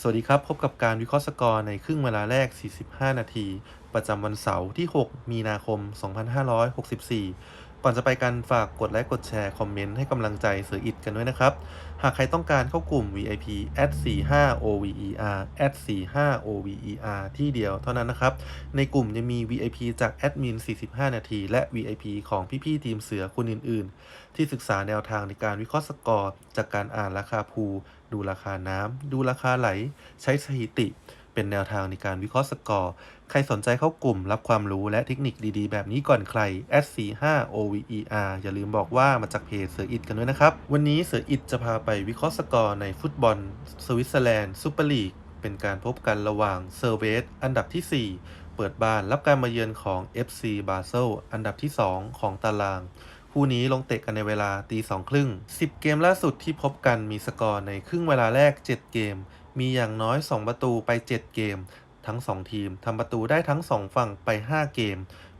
สวัสดีครับ พบกับการวิเคราะห์สกอร์ในครึ่งเวลาแรก 45 นาที ประจำวันเสาร์ที่ 6 มีนาคม 2564 ก่อนจะไปกันฝากกดไลค์กดแชร์คอมเมนต์ให้กำลังใจเสืออิดกันด้วยนะครับ หากใครต้องการเข้ากลุ่ม VIP at 45 OVER at 45 OVER ที่เดียวเท่านั้นนะครับ ในกลุ่มยังมี VIP จากแอดมิน 45 นาที และ VIP ของพี่ๆทีมเสือคนอื่น ๆ ที่ศึกษาแนวทางในการวิเคราะห์สกอร์ จากการอ่านราคาพูดูราคาน้ำดูราคาไหล ใช้สถิติเป็นแนวทางในการวิเคราะห์สกอร์ ใครสนใจเข้ากลุ่มรับความรู้และเทคนิคดีๆ แบบนี้ก่อนใคร S45 OVER อย่าลืมบอกว่ามาจากเพจเสืออิดกันด้วยนะครับ วันนี้เสืออิดจะพาไปวิเคราะห์สกอร์ในฟุตบอลสวิตเซอร์แลนด์ซูเปอร์ลีกเป็นการพบกันระหว่างเซอร์เวสอันดับที่ 4 เปิดบ้านรับการมาเยือนของ FC บาเซลอันดับที่ 2 ของตารางคู่นี้ลงเตะกันในเวลาตีสองครึ่ง 10 เกมล่าสุดที่พบกันมีสกอร์ในครึ่งเวลาแรก 7 เกม มีอย่างน้อย 2 ประตูไป 7 เกม ทั้ง 2 ทีมทำประตูได้ทั้ง 2 ฝั่งไป 5 เกม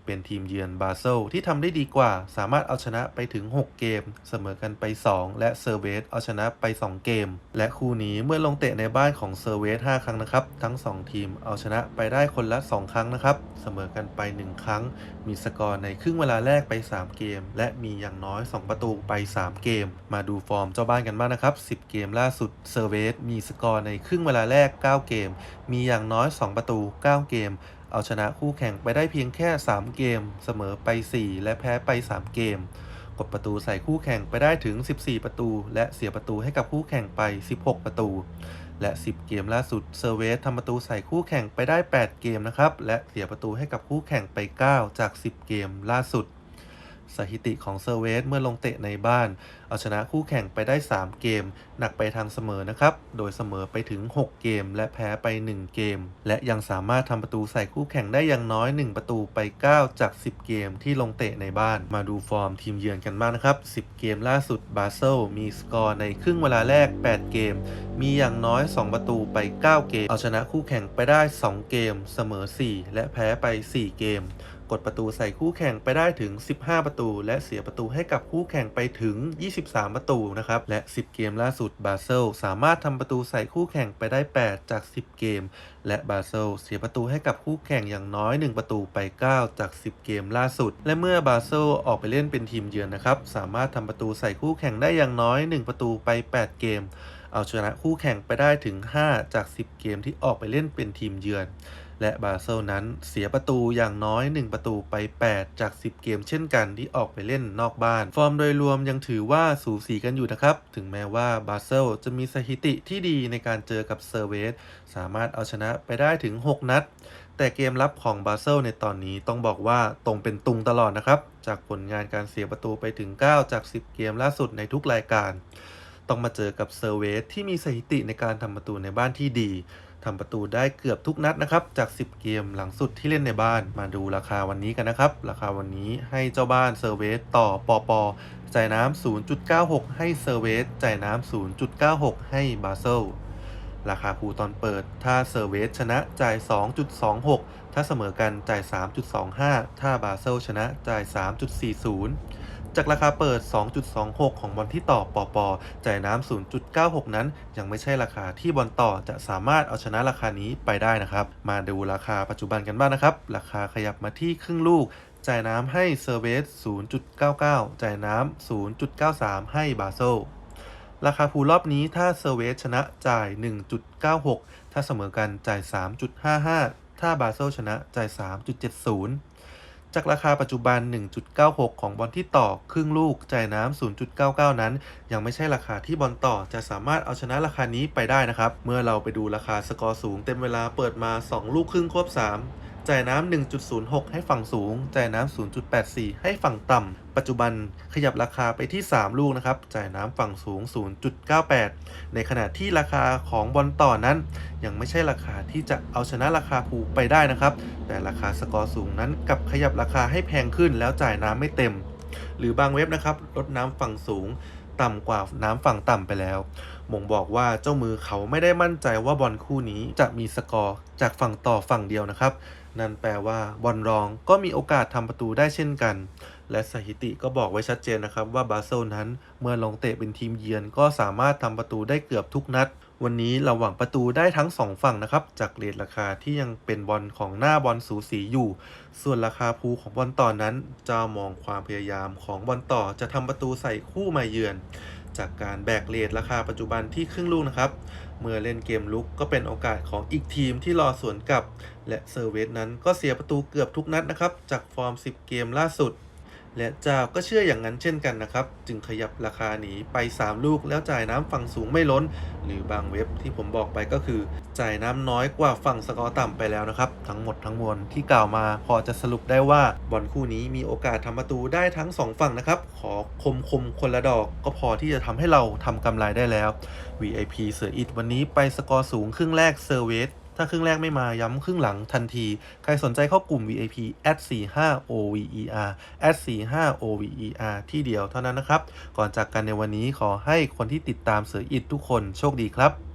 เป็นทีมเยือนบาเซลที่ทำได้ดีกว่า สามารถเอาชนะไปถึง 6 เกม เสมอกันไป 2 และเซอร์เวสเอาชนะไป 2 เกม และคู่นี้เมื่อลงเตะในบ้านของเซอร์เวส5ครั้งนะครับ ทั้ง 2 ทีมเอาชนะไปได้คนละ 2 ครั้งนะครับ เสมอกันไป 1 ครั้ง มีสกอร์ในครึ่งเวลาแรกไป 3 เกม และมีอย่างน้อย 2 ประตูไป 3 เกม มาดูฟอร์มเจ้าบ้านกันบ้างนะครับ 10 เกมล่าสุดเซอร์เวสมีสกอร์ในครึ่งเวลาแรก 9 เกม มีอย่างน้อย 2 ประตู 9 เกม เอาชนะคู่แข่งไปได้เพียงแค่ 3 เกม เสมอไป 4 และแพ้ไป 3 เกม กดประตูใส่คู่แข่งไปได้ถึง 14 ประตู และเสียประตูให้กับคู่แข่งไป 16 ประตู และ 10 เกมล่าสุดเซอร์เวสทำประตูใส่คู่แข่งไปได้ 8 เกมนะครับ และเสียประตูให้กับคู่แข่งไป 9 จาก 10 เกมล่าสุด สถิติของเซอร์เวสเมื่อลงเตะในบ้าน เอาชนะคู่แข่งไปได้ 3 เกม หนักไปทางเสมอนะครับ โดยเสมอไปถึง 6 เกม และแพ้ไป 1 เกม และยังสามารถทำประตูใส่คู่แข่งได้อย่างน้อย 1 ประตูไป 9 จาก 10 เกมที่ลงเตะในบ้าน มาดูฟอร์มทีมเยือนกันบ้างนะครับ 10 เกมล่าสุดบาเซลมีสกอร์ในครึ่งเวลาแรก 8 เกม มีอย่างน้อย 2 ประตูไป 9 เกม เอาชนะคู่แข่งไปได้ 2 เกม เสมอ 4 และแพ้ไป 4 เกม กดประตูใส่คู่แข่งไปได้ถึง 15 ประตู และเสียประตูให้กับคู่แข่งไปถึง 23 ประตูนะครับและ 10 เกมล่าสุดบาเซลสามารถทำประตูใส่คู่แข่งไปได้ 8 จาก 10 เกม และบาเซลเสียประตูให้กับคู่แข่งอย่างน้อย 1 ประตูไป 9 จาก 10 เกมล่าสุด และเมื่อบาเซลออกไปเล่นเป็นทีมเยือนนะครับสามารถทำประตูใส่คู่แข่งได้อย่างน้อย 1 ประตูไป 8 เกม เอาชนะคู่แข่งไปได้ถึง 5 จาก 10 เกมที่ออกไปเล่นเป็นทีมเยือน และบาเซลนั้นเสียประตูอย่างน้อย 1 ประตูไป 8 จาก 10 เกมเช่นกันที่ออกไปเล่นนอกบ้าน ฟอร์มโดยรวมยังถือว่าสูสีกันอยู่นะครับ ถึงแม้ว่าบาเซลจะมีสถิติที่ดีในการเจอกับเซอร์เวสสามารถเอาชนะไปได้ถึง 6 นัด แต่เกมรับของบาเซลในตอนนี้ต้องบอกว่าตรงเป็นตุงตลอดนะครับ จากผลงานการเสียประตูไปถึง 9 จาก 10 เกมล่าสุดในทุกรายการ ต้องมาเจอกับเซอร์เวสที่มีสถิติในการทำประตูในบ้านที่ดี ทำประตูได้เกือบทุกนัดนะครับ จาก 10 เกมหลังสุดที่เล่นในบ้าน มาดูราคาวันนี้กันนะครับ ราคาวันนี้ให้เจ้าบ้านเซอร์เวสต่อปอปอจ่ายน้ำ 0.96 ให้เซอร์เวสจ่ายน้ำ 0.96 ให้บาเซลราคาคูตอนเปิด ถ้าเซอร์เวสชนะจ่าย 2.26 ถ้าเสมอกันจ่าย 3.25 ถ้าบาเซลชนะจ่าย 3.40 จากราคาเปิด 2.26 ของบอลที่ต่อปอปอจ่ายน้ำ 0.96 นั้น ยังไม่ใช่ราคาที่บอลต่อจะสามารถเอาชนะราคานี้ไปได้นะครับ มาดูราคาปัจจุบันกันบ้างนะครับ ราคาขยับมาที่ครึ่งลูกจ่ายน้ำให้เซอร์เวส 0.99 จ่ายน้ำ 0.93 ให้บาเซราคาพูลรอบนี้ถ้าเซอร์เวสชนะจ่าย 1.96 ถ้าเสมอกันจ่าย 3.55 ถ้าบาเซชนะจ่าย 3.70 จากราคาปัจจุบัน 1.96 ของบอลที่ต่อครึ่งลูกจ่ายน้ำ0.99 นั้น ยังไม่ใช่ราคาที่บอลต่อจะสามารถเอาชนะราคานี้ไปได้นะครับ เมื่อเราไปดูราคาสกอร์สูงเต็มเวลาเปิดมา 2 ลูกครึ่งควบ3 จ่ายน้ำ 1.06 ให้ฝั่งสูง จ่ายน้ำ 0.84 ให้ฝั่งต่ำ ปัจจุบันขยับราคาไปที่ 3 ลูกนะครับ จ่ายน้ำฝั่งสูง 0.98 ในขณะที่ราคาของบอลต่อนั้น ยังไม่ใช่ราคาที่จะเอาชนะราคาผูไปได้นะครับ แต่ราคาสกอร์สูงนั้นกับขยับราคาให้แพงขึ้นแล้วจ่ายน้ำไม่เต็ม หรือบางเว็บนะครับลดน้ำฝั่งสูงต่ำกว่าน้ำฝั่งต่ำไปแล้วบ่งบอกว่าเจ้ามือเขาไม่ได้มั่นใจว่าบอลคู่นี้จะมีสกอร์จากฝั่งต่อฝั่งเดียวนะครับนั่นแปลว่าบอลรองก็มีโอกาสทำประตูได้เช่นกัน และสถิติก็บอกไว้ชัดเจนนะครับว่าบาเซลนั้นเมื่อลงเตะเป็นทีมเยือนก็สามารถทำประตูได้เกือบทุกนัด วันนี้เราหวังประตูได้ทั้ง 2 ฝั่งนะครับ จากเรทราคาที่ยังเป็นบอลของหน้าบอลสูสีอยู่ ส่วนราคาพูของบอลต่อนั้นจะมองความพยายามของบอลต่อจะทำประตูใส่คู่มาเยือน จากการแบกเลทราคาปัจจุบันที่ครึ่งลูกนะครับ เมื่อเล่นเกมลุกก็เป็นโอกาสของอีกทีมที่รอสวนกลับ และเซอร์เวสนั้นก็เสียประตูเกือบทุกนัดนะครับ จากฟอร์ม 10 เกมล่าสุด และเจ้าก็เชื่ออย่างนั้นเช่นกันนะครับ จึงขยับราคาหนีไป 3 ลูกแล้วจ่ายน้ำฝั่งสูงไม่ล้น หรือบางเว็บที่ผมบอกไปก็คือ จ่ายน้ำน้อยกว่าฝั่งสกอร์ต่ำไปแล้วนะครับ ทั้งหมดทั้งมวลที่กล่าวมาพอจะสรุปได้ว่าบอลคู่นี้มีโอกาสทำประตูได้ทั้ง 2 ฝั่งนะครับ ขอคมคมคนละดอก ก็พอที่จะทำให้เราทำกำไรได้แล้ว VIP เสืออิดวันนี้ไปสกอร์สูงครึ่งแรกเซอร์เวส ถ้าครึ่งแรกไม่มาย้ำครึ่งหลังทันที ใครสนใจเข้ากลุ่ม VIP at 45 OVER at 45 OVER ที่เดียวเท่านั้นนะครับ ก่อนจากกันในวันนี้ขอให้คนที่ติดตามเสืออิดทุกคนโชคดีครับ